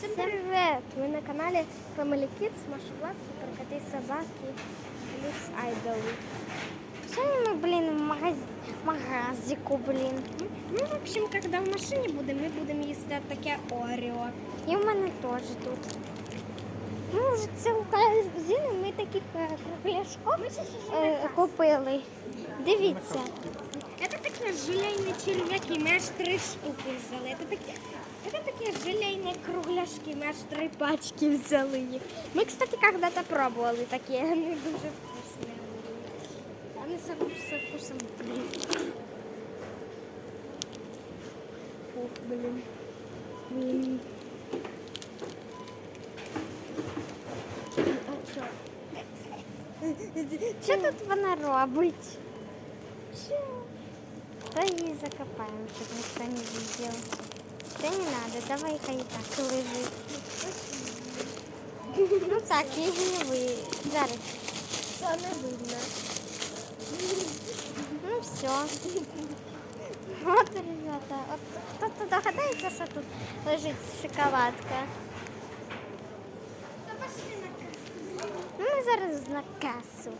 Всем привет! Вы на канале Family Kids, Маша Влад, Суперкоты, Собаки, плюс Айдолы. Сьогодні ми, блін, в магаз... магазику, блін. Ну, в общем, когда в машині будемо, ми будемо їсти таке Орео. І в мене теж тут. Ну, вже цілу корзину ми таких е, кругляшків е, купили. Дивіться. Это такі желейні черв'яки, ми аж три штуки взяли. Это такі, это такі желейні кругляшки, ми аж три пачки взяли їх. Ми, кстати, когда-то пробували такі, вони дуже вкусні. Вони со, со вкусом блін. Фух, блін. Блін. А що? Що тут вона робить? Та її закопаємо, щоб ніхто не бачив. Та не треба, давай хай і так лежить. Ну так, її не ви. Зараз. Не видно. Ну все. От, ребята, от хто-то догадається, що тут лежить шоколадка. Ну, ми зараз на касу.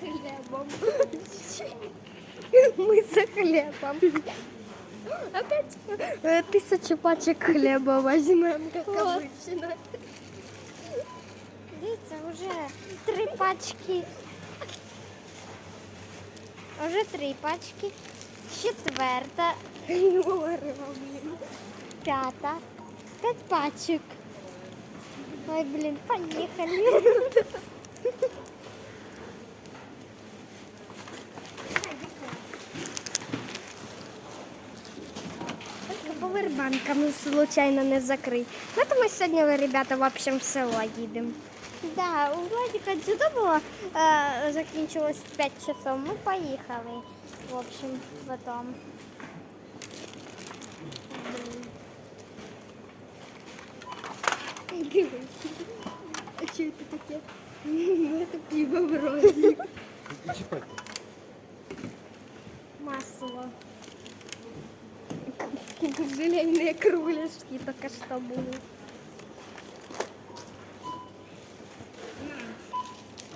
хлебом. Мы за хлебом. Опять э, тысячу пачек хлеба возьмем, как обычно. Дивіться, вже три пачки. Уже три пачки. Четверта, п'ята. П'ять пачок. Ой, блін, поїхали. Только повербанками случайно не закрыть. Поэтому сегодня, ребята, в общем, в село їдемо. Да, у Владика дзюдо було е, закінчилось 5 часов. Ми поїхали. В общем, потом. А что это такое? Это пиво вроде. Не Масло. Желейные кругляшки только что были.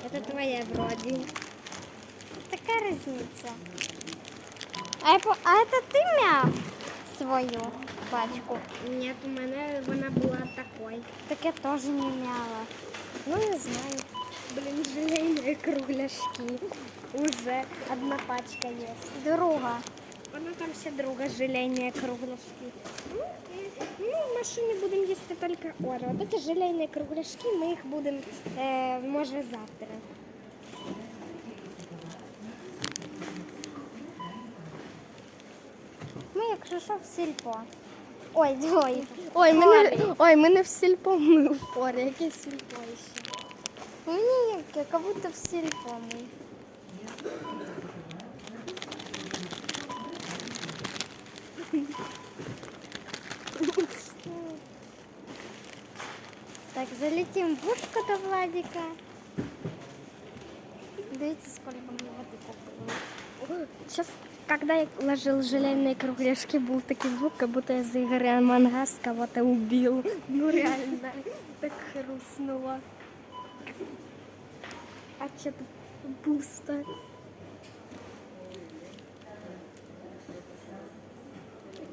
Это твоя вроде. Така різниця. А, а це ти мяв свою пачку? Нет, у мене вона була такой. Так я теж не мяла. Ну, не знаю. Блин, желейные кругляшки. Уже одна пачка есть. Друга. Вона там ще друга желейные кругляшки. Ну, і- ну, в машині будемо їсти тільки Орео. Вот эти желейные кругляшки, ми їх будемо, е, може, завтра. Ми, якщо що, в сільпо. Ой, двоє. Ой, ми Форі. не, ой, ми не в сільпо, ми в форі. Яке сільпо ще? Мені як, як будто в сільпо ми. Так, залетим в ушко до Владика. Дивіться, сколько ми води купили. Сейчас, когда я ложил желейные кругляшки, был такой звук, как будто я за Игоря Мангас кого-то убил. Ну реально, так хрустнуло. А что-то пусто.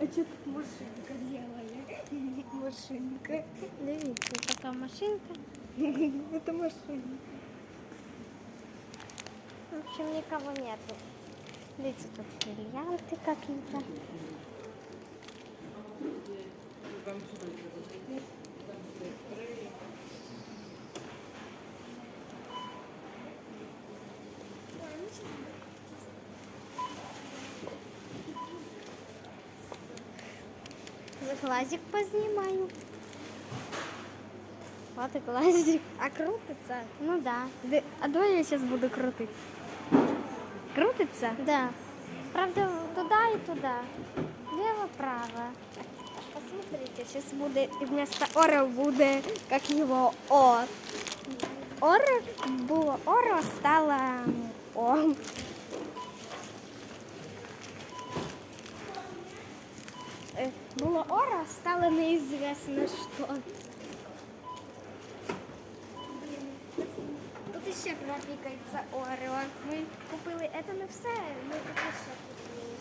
А тут машинка делали? Машинка. Дивіться, така машинка. Это машина. В общем, никого нету. Видите, тут бриллианты какие-то. Глазик познимаю. Вот и глазик. А крутится? Ну да. Да, А давай я сейчас буду крутить. Крутится? Да. Правда, туда и туда. Лево-право. Посмотрите, сейчас будет и вместо Орео будет как его О. Орео было Орео стало О. Е, Ора, стало неизвестно что. Тут еще пропікається Орео. Ми купили, це не все, ми тут ще купили.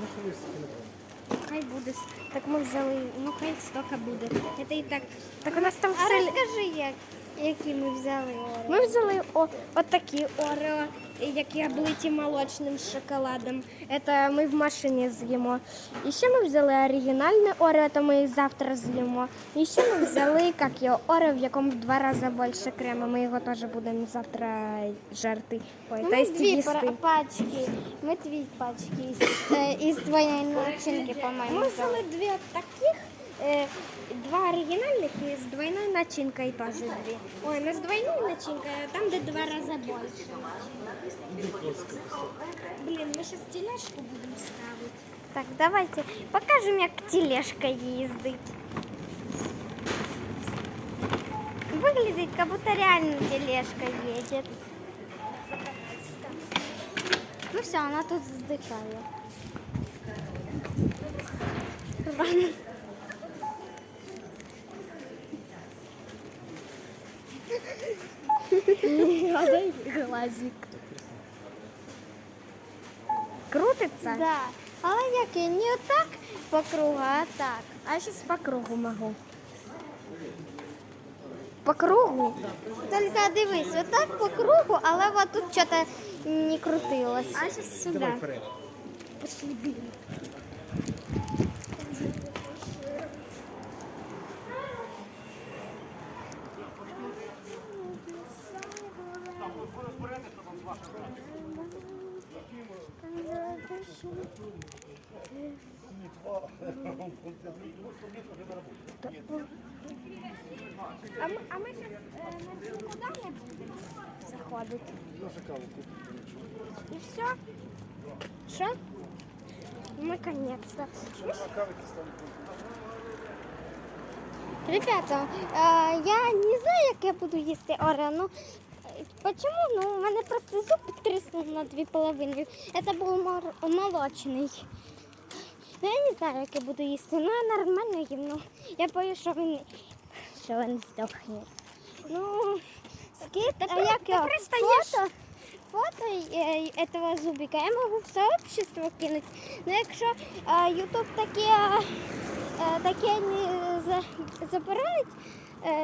Ну, що ви? Хай буде. Так ми взяли, ну хай стільки буде. Це і так. Так у нас там А все. розкажи, як, які ми взяли Орео. Ми взяли о, от такі Орео, які облиті молочним шоколадом. Це ми в машині з'їмо. І ще ми взяли оригінальне Орео, то ми завтра з'їмо. І ще ми взяли як його Орео, в якому в два рази більше крему. Ми його теж будемо завтра жерти. Ой, ми дві пачки. Ми дві пачки із, із двоєї начинки, по-моєму. Ми взяли. дві таких, е, два оригінальних і з двойною начинкою теж дві. Ой, не з двойною начинкою, а там, де два рази більше. Блін, ми зараз тележку будемо ставити. Так, давайте покажемо, як тележка їздить. Выглядит, как будто реально тележка едет. Ну все, она тут вздыхает. Ладно. Дай глазик. Крутиться? Да. Але як я не отак по кругу, а так. А я сейчас по кругу могу. По кругу? Тільки дивись, отак по кругу, але вот тут що-то не крутилось. А сейчас сюда. Давай вперед. Пошли, блин. А ми, а ми зараз на цю будемо заходити? И все? Что? Наконец-то. Ребята, е, я не знаю, як я буду їсти Орео. Почему? Ну, у мене просто зуб тріснув на дві половини. Це був молочний. Ну, я не знаю, як я буду їсти. Ну, я нормально їм. Ну, я боюсь, що він, що він здохне. Ну, скид, а як його? просто фото, фото е, этого зубика я можу в сообщество кинути. Ну, якщо е, Ютуб таке, е, таке не за, заборонить,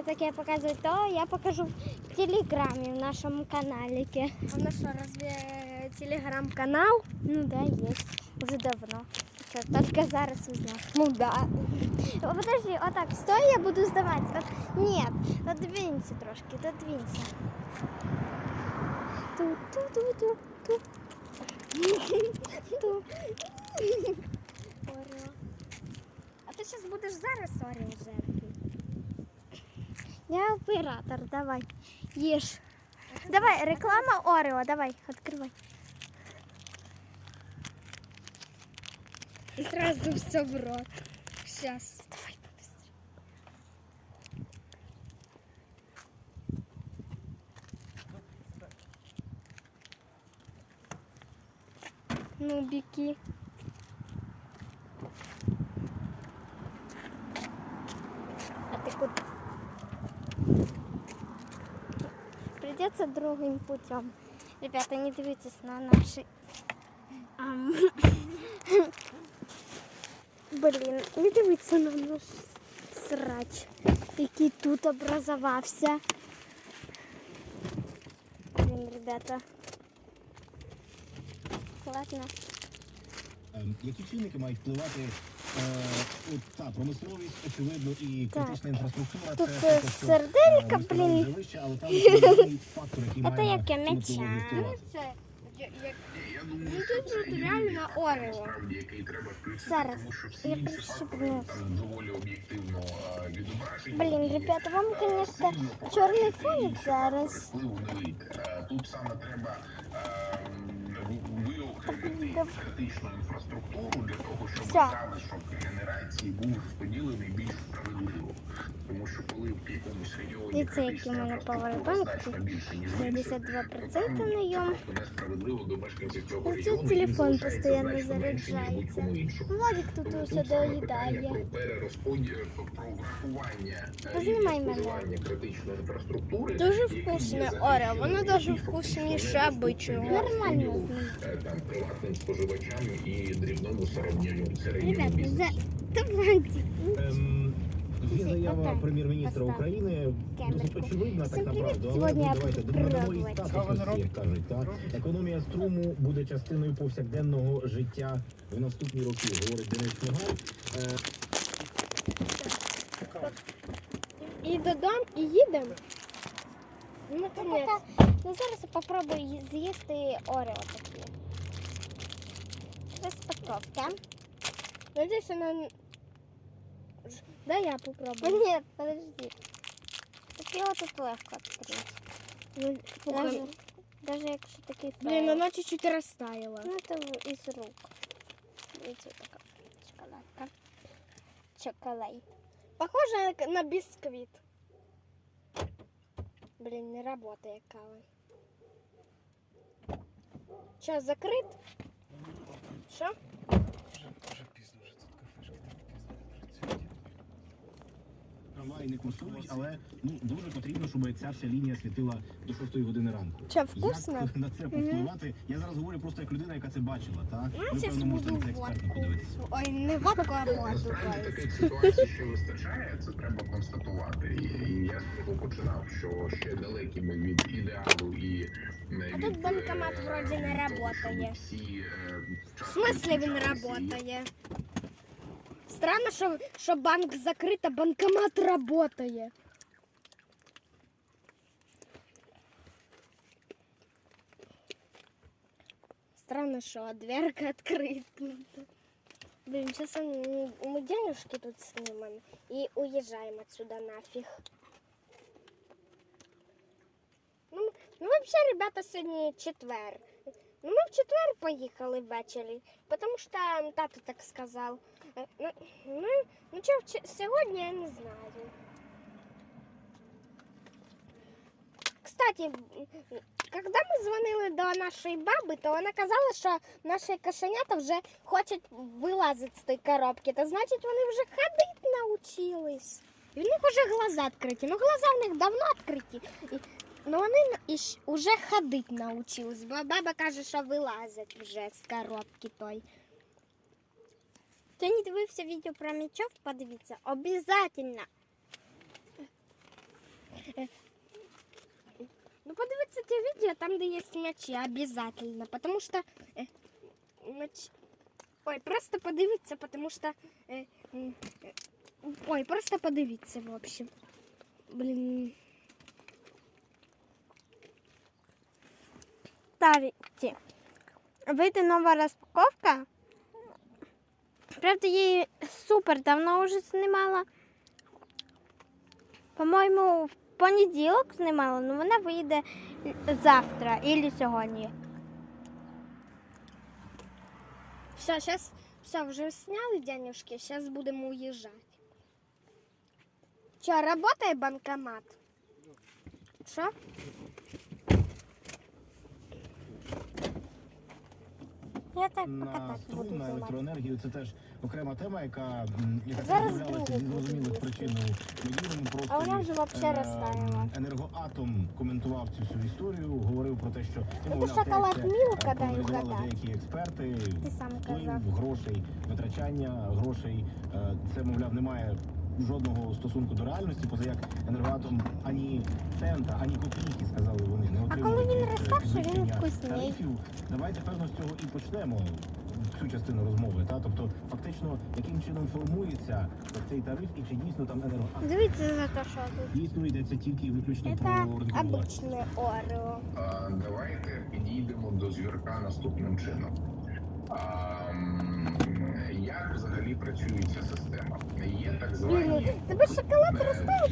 таке показувати, то я покажу в Телеграмі в нашому каналіки. А у нас что, разве телеграм-канал? Ну да, есть. Уже давно. Только зараз узнал. Ну да. О, Подожди, отак, стой, я буду здавати. От, нет, додвинься трошки, додвинься. Ту-ту-ту-ту-ту. Ту. А ти зараз будеш зараз Орео жерти? Я оператор, давай, ешь. Давай, реклама Орео, давай, открывай. І сразу все в рот. Сейчас. Давай побыстрее. Ну, беги. Придется другим путем. Ребята, не дивитесь на наши... Блін, не дивіться на наш срач, який тут образувався. Блін, ребята. Ладно. Ем, Які чинники мають впливати та, промисловість, очевидно, і критична інфраструктура. Тут, це е, серделька, е, блін. але там фактор, який Це має яке на м'яча. Ну тут тут реально Орео. зараз. Я е, відображення. Блін, ребята, вам, звісно, чорний фоник зараз. Е, Тут саме треба е, ви- виокремити Доб- критичну інфраструктуру для того, щоб залишок генерації був розподілений більш справедливо. Тому що коли в якомусь регіоні Дивіться, які в мене павербанки. 72% на ньому. Оце телефон постійно заряджається. Владик тут усе доїдає. Познімай мене. Дуже вкусне Орео, воно дуже вкусніше обичного. Нормально там приватним споживачам і дрібному середньому. Ем, Є заява прем'єр-міністра. України. Досить очевидна, Всім так привіт. направду. Але Сьогодні ну, я давайте буду додамо і пробувати. статусності, як кажуть. Так? Економія струму буде частиною повсякденного життя в наступні роки, говорить Денис Шмигаль. Е, І додому, і їдемо. Ну, Наконець. ну зараз я попробую з'їсти Орео такі. Розпаковка. Надіюсь, вона... Да я А попробую. Ні, подожди. Так його тут легко відкрити. Ну, Даже, даже якщо такий Блін, файл. вона чуть-чуть розтаяла. Ну, це в- із рук. Дивіться, така шоколадка. Чоколей. Похоже на, на бісквіт. Блін, не работає кава. Що, закрит? Що? Вже, вже пізно, вже тут кафешки так пізно не працюють. Трамваї не курсують, але ну дуже потрібно, щоб ця вся лінія світила до 6 години ранку. Що, вкусно? Як на це повпливати? Я зараз говорю просто як людина, яка це бачила. Так ви певно можете на це експертно подивитися. Ой, не водку, а воду. Таких ситуацій ще вистачає, це треба констатувати. І, і я починав, що ще далекі ми від ідеалу і не А тут банкомат е, вроді не е, В смысле він работає? Странно, що, що банк закрит, а банкомат работає. Странно, що дверка відкрита. Блин, сейчас мы денежки тут снимем и уезжаем отсюда нафиг. Ну, м- ну вообще, ребята, сьогодні четвер. Ну, ми в четвер поїхали ввечері, тому що тато так сказав. Е, Ну, ну, ну що, вч- сьогодні я не знаю. Кстати, м, м, коли ми дзвонили до нашої баби, то вона казала, що наші кошенята вже хочуть вилазити з тої коробки. То значить вони вже ходити навчились. І в них вже глаза відкриті. Ну, глаза в них давно відкриті. І, ну вони на- і щ- уже ходити навчились. Бо баба каже, що вилазять вже з коробки той. Хто не дивився відео про мічов, подивіться. Обязательно. Ну, подивіться те відео, там, де є м'ячі, обязательно. Потому что... Е, м'яч... Ой, просто подивіться, потому что... Е, е, ой, просто подивіться, в общем. Блін. Ставите. Вийде нова розпаковка. Правда, я її супер давно вже знімала. По-моєму, в понеділок знімала, але вона вийде завтра або сьогодні. Все, сейчас... Все, вже сняли денежки, сейчас будемо уїжджати. Че, работает банкомат? Що? Я так на покатати буду струм, на електроенергію це теж окрема тема, яка м, яка Зараз з'являлася другу зрозумілих буду причин у медійному просторі. А вона вже вообще Е, розтаяла. Енергоатом коментував цю всю історію, говорив про те, що ну, мовляв, шоколад те, Мілка, е, дай проаналізували деякі експерти. Ти сам Вплив казав. грошей, витрачання грошей. е, Це, мовляв, не має жодного стосунку до реальності, поза як енергоатом ані цента, ані копійки, А коли він е, він тарифів. Давайте певно з цього і почнемо цю частину розмови. Та тобто, фактично, яким чином формується цей тариф і чи дійсно там енергоатом Дивіться за те, що тут. дійсно йдеться тільки виключно Это про власність. обычное Орео. А, Давайте підійдемо до звірка наступним чином. А, Як взагалі працює ця система? Є так Блін, звані тебе шоколад е, розставив,